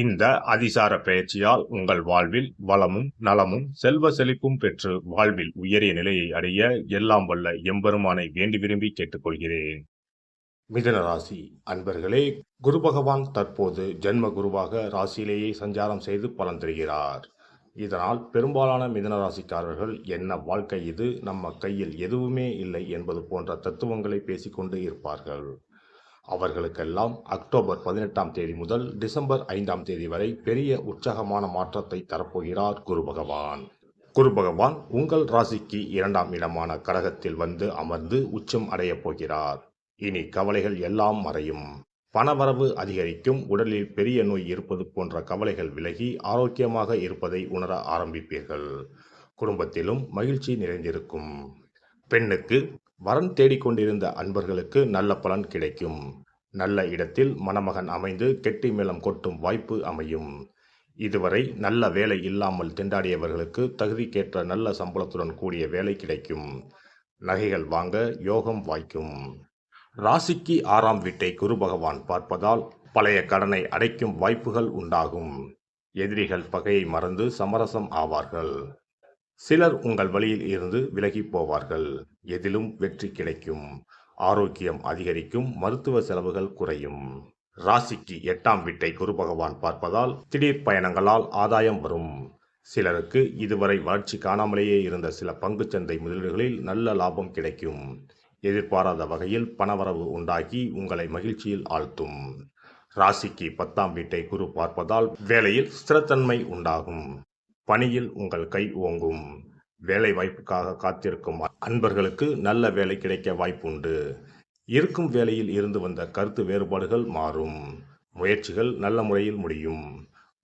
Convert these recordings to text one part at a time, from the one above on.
இந்த அதிசார பயிற்சியால் உங்கள் வாழ்வில் வளமும் நலமும் செல்வ செழிப்பும் பெற்று வாழ்வில் உயரிய நிலையை அடைய எல்லாம் வல்ல எம்பெருமானை வேண்டி விரும்பி கேட்டுக்கொள்கிறேன். மிதனராசி அன்பர்களே குரு பகவான் தற்போது ஜென்ம குருவாக ராசியிலேயே சஞ்சாரம் செய்து பலன் தருகிறார். இதனால் பெரும்பாலான மிதனராசிக்காரர்கள் என்ன வாழ்க்கை இது? நம்ம கையில் எதுவுமே இல்லை என்பது போன்ற தத்துவங்களை பேசிக்கொண்டு இருப்பார்கள். அவர்களுக்கெல்லாம் அக்டோபர் பதினெட்டாம் தேதி முதல் டிசம்பர் ஐந்தாம் தேதி வரை பெரிய உற்சாகமான மாற்றத்தை தரப்போகிறார் குரு பகவான். குரு பகவான் உங்கள் ராசிக்கு இரண்டாம் இடமான கடகத்தில் வந்து அமர்ந்து உச்சம் அடையப் போகிறார். இனி கவலைகள் எல்லாம் மறையும். பணவரவு அதிகரிக்கும். உடலில் பெரிய நோய் இருப்பது போன்ற கவலைகள் விலகி ஆரோக்கியமாக இருப்பதை உணர ஆரம்பிப்பீர்கள். குடும்பத்திலும் மகிழ்ச்சி நிறைந்திருக்கும். பெண்ணுக்கு வரன் தேடிக்கொண்டிருந்த அன்பர்களுக்கு நல்ல பலன் கிடைக்கும். நல்ல இடத்தில் மணமகன் அமைந்து கெட்டி மேளம் கொட்டும் வாய்ப்பு அமையும். இதுவரை நல்ல வேலை இல்லாமல் திண்டாடியவர்களுக்கு தகுதிக்கேற்ற நல்ல சம்பளத்துடன் கூடிய வேலை கிடைக்கும். நகைகள் வாங்க யோகம் வாய்க்கும். ராசிக்கு ஆறாம் வீட்டை குரு பகவான் பார்ப்பதால் பழைய கடனை அடைக்கும் வாய்ப்புகள் உண்டாகும். எதிரிகள் பகையை மறந்து சமரசம் ஆவார்கள். சிலர் உங்கள் வழியில் இருந்து விலகி போவார்கள். எதிலும் வெற்றி கிடைக்கும். ஆரோக்கியம் அதிகரிக்கும். மருத்துவ செலவுகள் குறையும். ராசிக்கு எட்டாம் வீட்டை குரு பகவான் பார்ப்பதால் திடீர் பயணங்களால் ஆதாயம் வரும். சிலருக்கு இதுவரை வளர்ச்சி காணாமலேயே இருந்த சில பங்குச்சந்தை முதலீடுகளில் நல்ல லாபம் கிடைக்கும். எதிர்பாராத வகையில் பணவரவு உண்டாகி உங்களை மகிழ்ச்சியில் ஆழ்த்தும். ராசிக்கு பத்தாம் வீட்டை குரு பார்ப்பதால் வேலையில் ஸ்திரத்தன்மை உண்டாகும். பணியில் உங்கள் கை ஓங்கும் வேலை வாய்ப்புக்காக காத்திருக்கும் அன்பர்களுக்கு நல்ல வேலை கிடைக்க வாய்ப்புண்டு. இருக்கும் வேலையில் இருந்து வந்த கருத்து வேறுபாடுகள் மாறும். முயற்சிகள் நல்ல முறையில் முடியும்.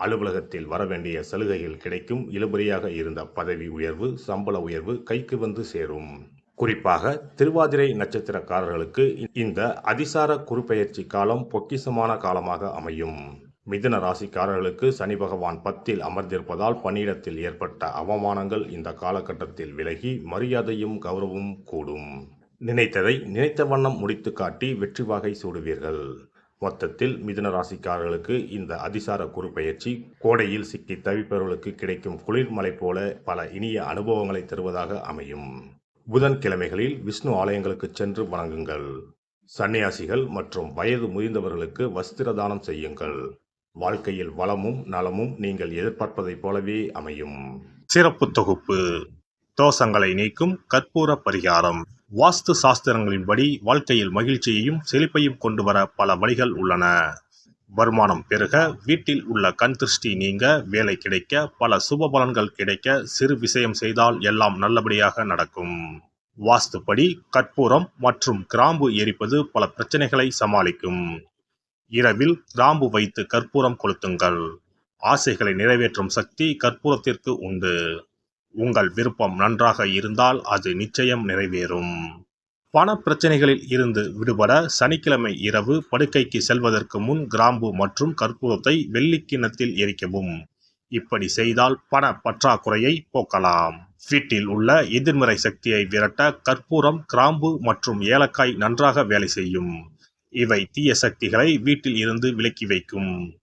அலுவலகத்தில் வரவேண்டிய சலுகைகள் கிடைக்கும். இழுபறியாக இருந்த பதவி உயர்வு சம்பள உயர்வு கைக்கு வந்து சேரும். குறிப்பாக திருவாதிரை நட்சத்திரக்காரர்களுக்கு இந்த அதிசார குறுப்பெயர்ச்சி காலம் பொக்கிஷமான காலமாக அமையும். மிதுன ராசிக்காரர்களுக்கு சனி பகவான் பத்தில் அமர்ந்திருப்பதால் பணியிடத்தில் ஏற்பட்ட அவமானங்கள் இந்த காலகட்டத்தில் விலகி மரியாதையும் கௌரவமும் கூடும். நினைத்ததை நினைத்த வண்ணம் முடித்து காட்டி வெற்றி வாகை சூடுவீர்கள். மொத்தத்தில் மிதுன ராசிக்காரர்களுக்கு இந்த அதிசார குறுப்பெயர்ச்சி கோடையில் சிக்கி தவிப்பவர்களுக்கு கிடைக்கும் குளிர்மலை போல பல இனிய அனுபவங்களை தருவதாக அமையும். புதன்கிழமைகளில் விஷ்ணு ஆலயங்களுக்கு சென்று வணங்குங்கள். சன்னியாசிகள் மற்றும் வயது முதிர்ந்தவர்களுக்கு வஸ்திர தானம் செய்யுங்கள். வாழ்க்கையில் வளமும் நலமும் நீங்கள் எதிர்பார்ப்பதைப் போலவே அமையும். சிறப்பு தொகுப்பு. தோஷங்களை நீக்கும் கற்பூர பரிகாரம். வாஸ்து சாஸ்திரங்களின்படி வாழ்க்கையில் மகிழ்ச்சியையும் செழிப்பையும் கொண்டு வர பல வழிகள் உள்ளன. வருமானம் பெருக வீட்டில் உள்ள கண் திருஷ்டி நீங்க வேலை கிடைக்க பல சுப பலன்கள் கிடைக்க சிறு விஷயம் செய்தால் எல்லாம் நல்லபடியாக நடக்கும். வாஸ்துப்படி கற்பூரம் மற்றும் கிராம்பு எரிப்பது பல பிரச்சனைகளை சமாளிக்கும். இரவில் கிராம்பு வைத்து கற்பூரம் கொளுத்துங்கள். ஆசைகளை நிறைவேற்றும் சக்தி கற்பூரத்திற்கு உண்டு. உங்கள் விருப்பம் நன்றாக இருந்தால் அது நிச்சயம் நிறைவேறும். பண பிரச்சனைகளில் இருந்து விடுபட சனிக்கிழமை இரவு படுக்கைக்கு செல்வதற்கு முன் கிராம்பு மற்றும் கற்பூரத்தை வெள்ளிக்கிண்ணத்தில் எரிக்கவும். இப்படி செய்தால் பண பற்றாக்குறையை போக்கலாம். வீட்டில் உள்ள எதிர்மறை சக்தியை விரட்ட கற்பூரம் கிராம்பு மற்றும் ஏலக்காய் நன்றாக வேலை செய்யும். இவை தீய சக்திகளை வீட்டில் இருந்து விலக்கி வைக்கும்.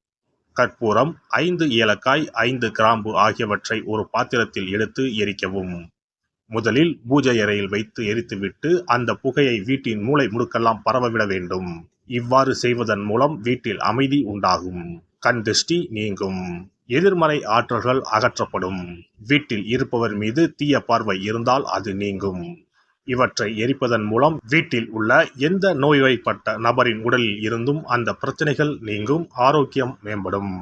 கற்பூரம் ஐந்து ஏலக்காய் ஐந்து கிராம்பு ஆகியவற்றை ஒரு பாத்திரத்தில் எடுத்து எரிக்கவும். முதலில் பூஜை அறையில் வைத்து எரித்துவிட்டு அந்த புகையை வீட்டின் மூளை முடுக்கெல்லாம் பரவவிட வேண்டும். இவ்வாறு செய்வதன் மூலம் வீட்டில் அமைதி உண்டாகும். கண் திருஷ்டி நீங்கும். எதிர்மறை ஆற்றல்கள் அகற்றப்படும். வீட்டில் இருப்பவர் மீது தீய பார்வை இருந்தால் அது நீங்கும். இவற்றை எரிப்பதன் மூலம் வீட்டில் உள்ள எந்த நோய்வாய்ப்பட்ட நபரின் உடலில் இருந்தும் அந்த பிரச்சனைகள் நீங்கும் ஆரோக்கியம் மேம்படும்.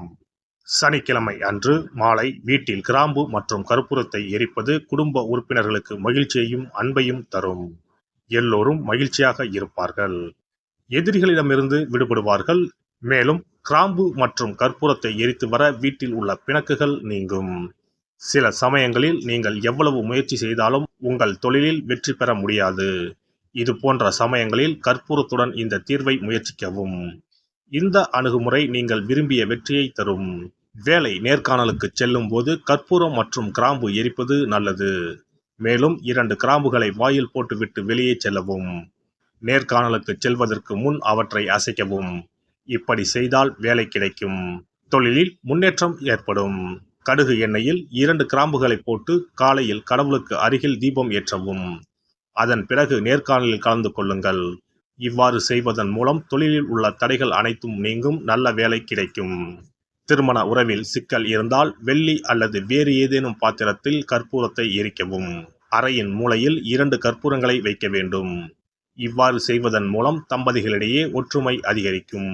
சனிக்கிழமை அன்று மாலை வீட்டில் கிராம்பு மற்றும் கற்பூரத்தை எரிப்பது குடும்ப உறுப்பினர்களுக்கு மகிழ்ச்சியையும் அன்பையும் தரும். எல்லோரும் மகிழ்ச்சியாக இருப்பார்கள். எதிரிகளிடமிருந்து விடுபடுவார்கள். மேலும் கிராம்பு மற்றும் கற்பூரத்தை எரித்து வர வீட்டில் உள்ள பிணக்குகள் நீங்கும். சில சமயங்களில் நீங்கள் எவ்வளவு முயற்சி செய்தாலும் உங்கள் தொழிலில் வெற்றி பெற முடியாது. இது போன்ற சமயங்களில் கற்பூரத்துடன் இந்த தீர்வை முயற்சிக்கவும். இந்த அணுகுமுறை நீங்கள் விரும்பிய வெற்றியை தரும். வேலை நேர்காணலுக்கு செல்லும் போது கற்பூரம் மற்றும் கிராம்பு எரிப்பது நல்லது. மேலும் இரண்டு கிராம்புகளை வாயில் போட்டுவிட்டு வெளியே செல்லவும். நேர்காணலுக்கு செல்வதற்கு முன் அவற்றை அசைக்கவும். இப்படி செய்தால் வேலை கிடைக்கும். தொழிலில் முன்னேற்றம் ஏற்படும். கடுகு எண்ணெயில் இரண்டு கிராம்புகளை போட்டு காலையில் கடவுளுக்கு அருகில் தீபம் ஏற்றவும். அதன் பிறகு நேர்காணலில் கலந்து கொள்ளுங்கள். இவ்வாறு செய்வதன் மூலம் தொழிலில் உள்ள தடைகள் அனைத்தும் நீங்கும் நல்ல வேலை கிடைக்கும். திருமண உறவில் சிக்கல் இருந்தால் வெள்ளி அல்லது வேறு ஏதேனும் பாத்திரத்தில் கற்பூரத்தை எரிக்கவும். அறையின் மூலையில் இரண்டு கற்பூரங்களை வைக்க வேண்டும். இவ்வாறு செய்வதன் மூலம் தம்பதிகளிடையே ஒற்றுமை அதிகரிக்கும்.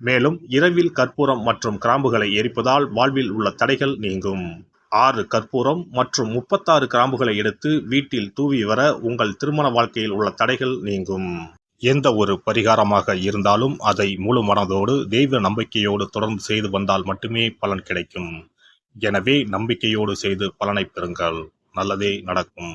மேலும் இரவில் கற்பூரம் மற்றும் கிராம்புகளை எரிப்பதால் வாழ்வில் உள்ள தடைகள் நீங்கும். ஆறு கற்பூரம் மற்றும் முப்பத்தாறு கிராம்புகளை எடுத்து வீட்டில் தூவி வர உங்கள் திருமண வாழ்க்கையில் உள்ள தடைகள் நீங்கும். எந்த ஒரு பரிகாரமாக இருந்தாலும் அதை முழு மனதோடு தெய்வ நம்பிக்கையோடு தொடர்ந்து செய்து வந்தால் மட்டுமே பலன் கிடைக்கும். எனவே நம்பிக்கையோடு செய்து பலனை பெறுங்கள். நல்லதே நடக்கும்.